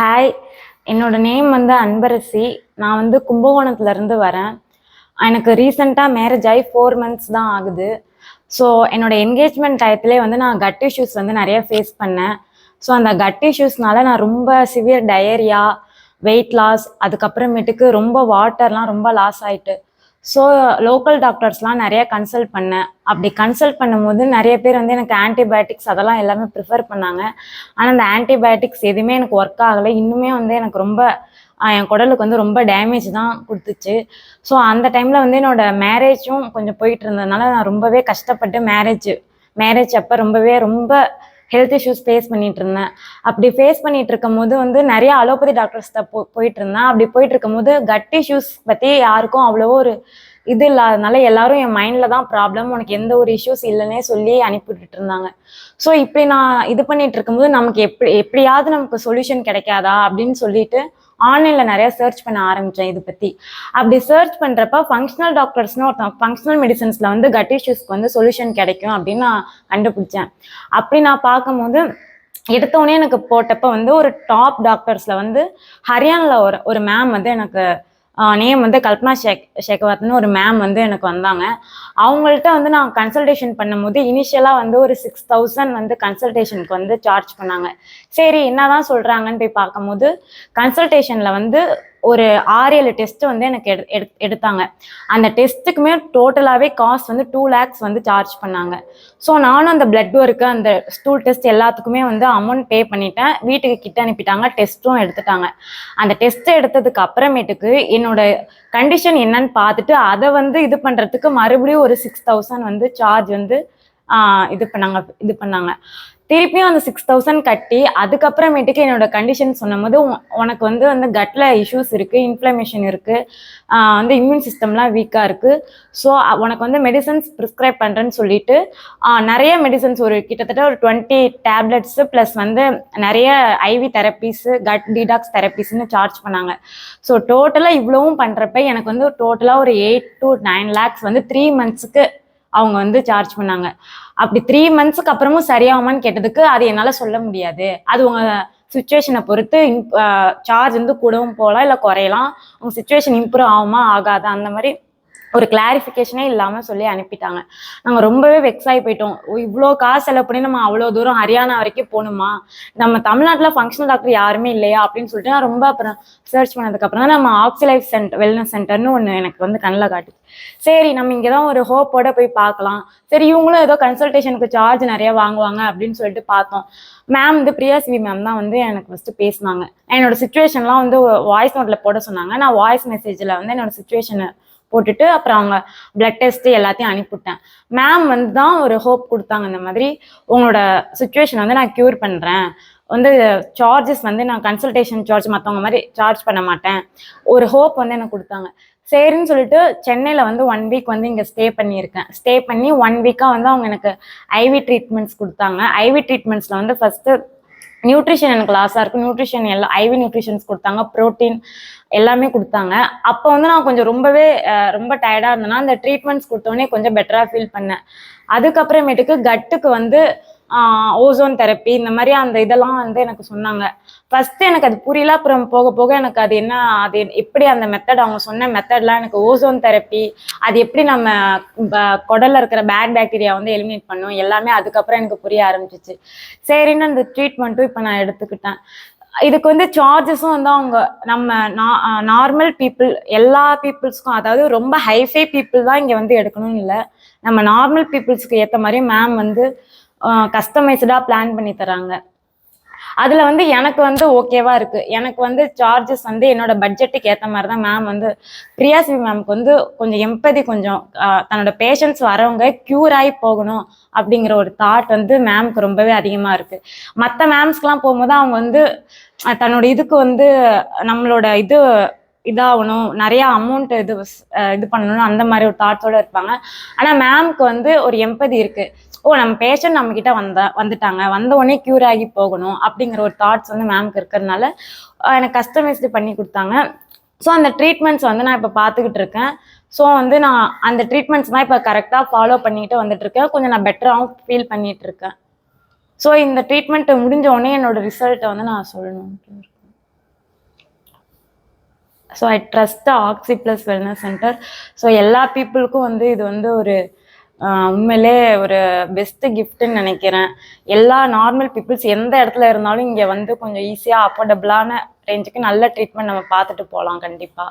Hi என்னோட name வந்து அன்பரசி. நான் வந்து கும்பகோணத்துலேருந்து வரேன். எனக்கு ரீசெண்டாக மேரேஜ் ஆகி ஃபோர் மந்த்ஸ் தான் ஆகுது. ஸோ என்னோட என்கேஜ்மெண்ட் டயத்துலேயே வந்து நான் கட் இஷ்யூஸ் வந்து நிறைய ஃபேஸ் பண்ணேன். ஸோ அந்த கட் இஷ்யூஸ்னால நான் ரொம்ப சிவியர் டயரியா வெயிட் லாஸ் அதுக்கப்புறமேட்டுக்கு ரொம்ப வாட்டர்லாம் ரொம்ப லாஸ் ஆயிட்டு. ஸோ லோக்கல் டாக்டர்ஸ்லாம் நிறைய கன்சல்ட் பண்ணேன். அப்படி கன்சல்ட் பண்ணும்போது நிறைய பேர் வந்து எனக்கு ஆன்டிபயோட்டிக்ஸ் அதெல்லாம் எல்லாமே ப்ரிஃபர் பண்ணாங்க. ஆனால் அந்த ஆன்டிபயோட்டிக்ஸ் எதுவுமே எனக்கு ஒர்க் ஆகலை. இன்னுமே வந்து எனக்கு ரொம்ப என் குடலுக்கு வந்து ரொம்ப டேமேஜ் தான் கொடுத்துச்சு. ஸோ அந்த டைமில் வந்து என்னோட மேரேஜும் கொஞ்சம் போயிட்டு இருந்ததுனால நான் ரொம்பவே கஷ்டப்பட்டு மேரேஜ் மேரேஜ் அப்போ ரொம்பவே ரொம்ப ஹெல்த் இஷ்யூஸ் ஃபேஸ் பண்ணிட்டு இருந்தேன் அப்படி ஃபேஸ் பண்ணிட்டு இருக்கும் போது வந்து நிறைய அலோபதி டாக்டர்ஸ்ட போ போயிட்டு இருந்தேன் அப்படி போயிட்டு இருக்கும்போது கட் இஷ்யூஸ் பற்றி யாருக்கும் அவ்வளவோ ஒரு இது இல்லாதனால எல்லாரும் என் மைண்டில் தான் ப்ராப்ளம் உனக்கு எந்த ஒரு இஷ்யூஸ் இல்லைன்னே சொல்லி அனுப்பிவிட்டு இருந்தாங்க. ஸோ இப்படி நான் இது பண்ணிட்டு இருக்கும்போது நமக்கு எப்படி எப்படியாவது நமக்கு சொல்யூஷன் கிடைக்காதா அப்படின்னு சொல்லிட்டு ஆன்லைனில் நிறைய சர்ச் பண்ண ஆரம்பித்தேன் இது பற்றி அப்படி சர்ச் பண்ணுறப்ப ஃபங்க்ஷனல் டாக்டர்ஸ்னு ஒருத்தன் ஃபங்க்ஷனல் மெடிசன்ஸில் வந்து கட் இஷ்யூஸ்க்கு வந்து சொல்யூஷன் கிடைக்கும் அப்படின்னு நான் கண்டுபிடிச்சேன். அப்படி நான் பார்க்கும்போது எடுத்தோடனே எனக்கு போட்டப்ப வந்து ஒரு டாப் டாக்டர்ஸில் வந்து ஹரியானாவில் ஒரு ஒரு மேம் வந்து எனக்கு நேம் வந்து கல்பனா ஷேக் ஷேகவாத்னு ஒரு மேம் வந்து எனக்கு வந்தாங்க. அவங்கள்ட்ட வந்து நான் கன்சல்டேஷன் பண்ணும்போது இனிஷியலாக வந்து ஒரு சிக்ஸ் தௌசண்ட் வந்து கன்சல்டேஷனுக்கு வந்து சார்ஜ் பண்ணாங்க. சரி என்னதான் சொல்கிறாங்கன்னு போய் பார்க்கும்போது கன்சல்டேஷனில் வந்து ஒரு ஆறு ஏழு டெஸ்ட் வந்து எனக்கு எடு எடுத்தாங்க. அந்த டெஸ்ட்டுக்குமே டோட்டலாகவே காஸ்ட் வந்து டூ லேக்ஸ் வந்து சார்ஜ் பண்ணாங்க. ஸோ நானும் அந்த பிளட் ஒர்க்கு அந்த ஸ்டூல் டெஸ்ட் எல்லாத்துக்குமே வந்து அமௌண்ட் பே பண்ணிட்டேன். வீட்டுக்கு கிட்ட அனுப்பிட்டாங்க டெஸ்ட்டும் எடுத்துட்டாங்க. அந்த டெஸ்ட்டை எடுத்ததுக்கு அப்புறமேட்டுக்கு என்னோட கண்டிஷன் என்னன்னு பார்த்துட்டு அதை வந்து இது பண்ணுறதுக்கு மறுபடியும் ஒரு சிக்ஸ் தௌசண்ட் வந்து சார்ஜ் வந்து இது பண்ணாங்க இது பண்ணாங்க. திருப்பியும் அந்த சிக்ஸ் தௌசண்ட் கட்டி அதுக்கப்புறமேட்டுக்கு என்னோட கண்டிஷன் சொன்னபோது உனக்கு வந்து வந்து கட்டில் இஷ்யூஸ் இருக்குது இன்ஃப்ளமேஷன் இருக்குது வந்து இம்யூன் சிஸ்டம்லாம் வீக்காக இருக்குது ஸோ உனக்கு வந்து மெடிசன்ஸ் ப்ரிஸ்கிரைப் பண்ணுறேன்னு சொல்லிட்டு நிறைய மெடிசன்ஸ் ஒரு கிட்டத்தட்ட ஒரு டுவெண்ட்டி டேப்லெட்ஸு ப்ளஸ் வந்து நிறைய ஐவி தெரப்பீஸு கட் டீடாக்ஸ் தெரப்பீஸ்னு சார்ஜ் பண்ணாங்க. ஸோ டோட்டலாக இவ்வளவும் பண்ணுறப்ப எனக்கு வந்து டோட்டலாக ஒரு எயிட் டு நைன் லேக்ஸ் வந்து த்ரீ மந்த்ஸுக்கு அவங்க வந்து சார்ஜ் பண்ணாங்க. அப்படி த்ரீ மந்த்ஸ்க்கு அப்புறமும் சரியாகுமான்னு கேட்டதுக்கு அது என்னால் சொல்ல முடியாது. அது உங்க சுச்சுவேஷனை பொறுத்து சார்ஜ் வந்து கூடவும் போகலாம் இல்லை குறையலாம். உங்க சுச்சுவேஷன் இம்ப்ரூவ் ஆகுமா ஆகாதா? அந்த மாதிரி ஒரு கிளாரிஃபிகேஷனே இல்லாமல் சொல்லி அனுப்பிட்டாங்க. நாங்கள் ரொம்பவே வெக்ஸ் ஆகி போயிட்டோம். ஓ, இவ்வளோ காசு செலவு பண்ணி நம்ம அவ்வளோ தூரம் ஹரியானா வரைக்கும் போகணுமா? நம்ம தமிழ்நாட்டில் ஃபங்க்ஷனல் டாக்டர் யாருமே இல்லையா? அப்படின்னு சொல்லிட்டு நான் ரொம்ப அப்புறம் சர்ச் பண்ணதுக்கப்புறம் தான் நம்ம ஆக்சிலைஃப் சென்டர் வெல்னஸ் சென்டர்னு ஒன்று எனக்கு வந்து கண்ணில் காட்டுச்சு சரி நம்ம இங்கே தான் ஒரு ஹோப்போட போய் பார்க்கலாம். சரி இவங்களும் ஏதோ கன்சல்டேஷனுக்கு சார்ஜ் நிறைய வாங்குவாங்க அப்படின்னு சொல்லிட்டு பார்த்தோம். மேம் வந்து பிரியா சிவி மேம் தான் வந்து எனக்கு ஃபஸ்ட்டு பேசினாங்க. என்னோட சுச்சுவேஷன்லாம் வந்து வாய்ஸ் நோட்டில் போட சொன்னாங்க. நான் வாய்ஸ் மெசேஜில் வந்து என்னோட சுச்சுவேஷனை போட்டுட்டு அப்புறம் அவங்க பிளட் டெஸ்ட் எல்லாத்தையும் அனுப்பிவிட்டேன். மேம் வந்து தான் ஒரு ஹோப் கொடுத்தாங்க இந்த மாதிரி உங்களோட சுச்சுவேஷன் வந்து நான் க்யூர் பண்ணுறேன் வந்து சார்ஜஸ் வந்து நான் கன்சல்டேஷன் சார்ஜ் மற்றவங்க மாதிரி சார்ஜ் பண்ண மாட்டேன். ஒரு ஹோப் வந்து எனக்கு கொடுத்தாங்க. சரின்னு சொல்லிட்டு சென்னையில் வந்து ஒன் வீக் வந்து இங்கே ஸ்டே பண்ணியிருக்கேன். ஸ்டே பண்ணி ஒன் வீக்காக வந்து அவங்க எனக்கு ஐவி ட்ரீட்மெண்ட்ஸ் கொடுத்தாங்க. ஐவி ட்ரீட்மெண்ட்ஸில் வந்து ஃபஸ்ட்டு நியூட்ரிஷன் எனக்கு லாஸாக இருக்கும். நியூட்ரிஷன் எல்லாம் ஐவி நியூட்ரிஷன்ஸ் கொடுத்தாங்க. ப்ரோட்டீன் எல்லாமே கொடுத்தாங்க. அப்போ வந்து நான் கொஞ்சம் ரொம்பவே ரொம்ப டயர்டாக இருந்தேன்னா அந்த ட்ரீட்மெண்ட்ஸ் கொடுத்தோடனே கொஞ்சம் பெட்டராக ஃபீல் பண்ணேன். அதுக்கப்புறமேட்டுக்கு கட்டுக்கு வந்து ஓசோன் தெரப்பி இந்த மாதிரி அந்த இதெல்லாம் வந்து எனக்கு சொன்னாங்க. ஃபர்ஸ்ட் எனக்கு அது புரியல அப்புறம் போக போக எனக்கு அது என்ன அது எப்படி அந்த மெத்தட் அவங்க சொன்ன மெத்தட்லாம் எனக்கு ஓசோன் தெரப்பி அது எப்படி நம்ம குடல்ல இருக்கிற பேட் பாக்டீரியா வந்து எலிமினேட் பண்ணும் எல்லாமே அதுக்கப்புறம் எனக்கு புரிய ஆரம்பிச்சிச்சு. சரின்னு அந்த ட்ரீட்மெண்ட்டும் இப்போ நான் எடுத்துக்கிட்டேன். இதுக்கு வந்து சார்ஜஸும் வந்து அவங்க நம்ம நார்மல் பீப்புள் எல்லா பீப்புள்ஸ்க்கும் அதாவது ரொம்ப ஹைஃபை பீப்புள் தான் இங்கே வந்து எடுக்கணும்னு இல்லை. நம்ம நார்மல் பீப்புள்ஸ்க்கு ஏற்ற மாதிரி மேம் வந்து கஸ்டமைஸ்டாக பிளான் பண்ணி தராங்க. அதில் வந்து எனக்கு வந்து ஓகேவா இருக்கு. எனக்கு வந்து சார்ஜஸ் வந்து என்னோட பட்ஜெட்டுக்கு ஏற்ற மாதிரி தான் மேம் வந்து பிரியாசிவி மேம்க்கு வந்து கொஞ்சம் எம்பதி கொஞ்சம் தன்னோட பேஷண்ட்ஸ் வரவங்க க்யூர் ஆகி போகணும் அப்படிங்கிற ஒரு தாட் வந்து மேம்க்கு ரொம்பவே அதிகமாக இருக்கு. மற்ற மேம்ஸ்க்குலாம் போகும்போது அவங்க வந்து தன்னோட இதுக்கு வந்து நம்மளோட இது இதாகணும் நிறைய அமௌண்ட் இது இது பண்ணணும் அந்த மாதிரி ஒரு தாட்ஸோட இருப்பாங்க. ஆனால் மேம்க்கு வந்து ஒரு எம்பதி இருக்கு. ஓ நம்ம பேஷண்ட் நம்ம கிட்ட வந்தா வந்துட்டாங்க. வந்த உடனே க்யூர் ஆகி போகணும் அப்படிங்கிற ஒரு தாட்ஸ் வந்து மேம்க்கு இருக்கிறதுனால எனக்கு கஸ்டமைஸ்டு பண்ணி கொடுத்தாங்க. ஸோ அந்த ட்ரீட்மெண்ட்ஸ் வந்து நான் இப்போ பார்த்துக்கிட்டு இருக்கேன். ஸோ வந்து நான் அந்த ட்ரீட்மெண்ட்ஸ்லாம் இப்போ கரெக்டாக ஃபாலோ பண்ணிட்டு வந்துட்டு இருக்கேன். கொஞ்சம் நான் பெட்டராகவும் ஃபீல் பண்ணிட்டு இருக்கேன். ஸோ இந்த ட்ரீட்மெண்ட் முடிஞ்ச உடனே என்னோட ரிசல்ட்டை வந்து நான் சொல்லணும். So I trust oxy plus wellness centre so எல்லா பீப்புளுக்கும் வந்து இது வந்து ஒரு உண்மையிலே ஒரு பெஸ்ட் கிஃப்ட்டுன்னு நினைக்கிறேன். எல்லா நார்மல் பீப்புள்ஸ் எந்த இடத்துல இருந்தாலும் இங்கே வந்து கொஞ்சம் ஈஸியாக அஃபோர்டபுளான ரேஞ்சுக்கு நல்ல ட்ரீட்மெண்ட் நம்ம பார்த்துட்டு போகலாம் கண்டிப்பாக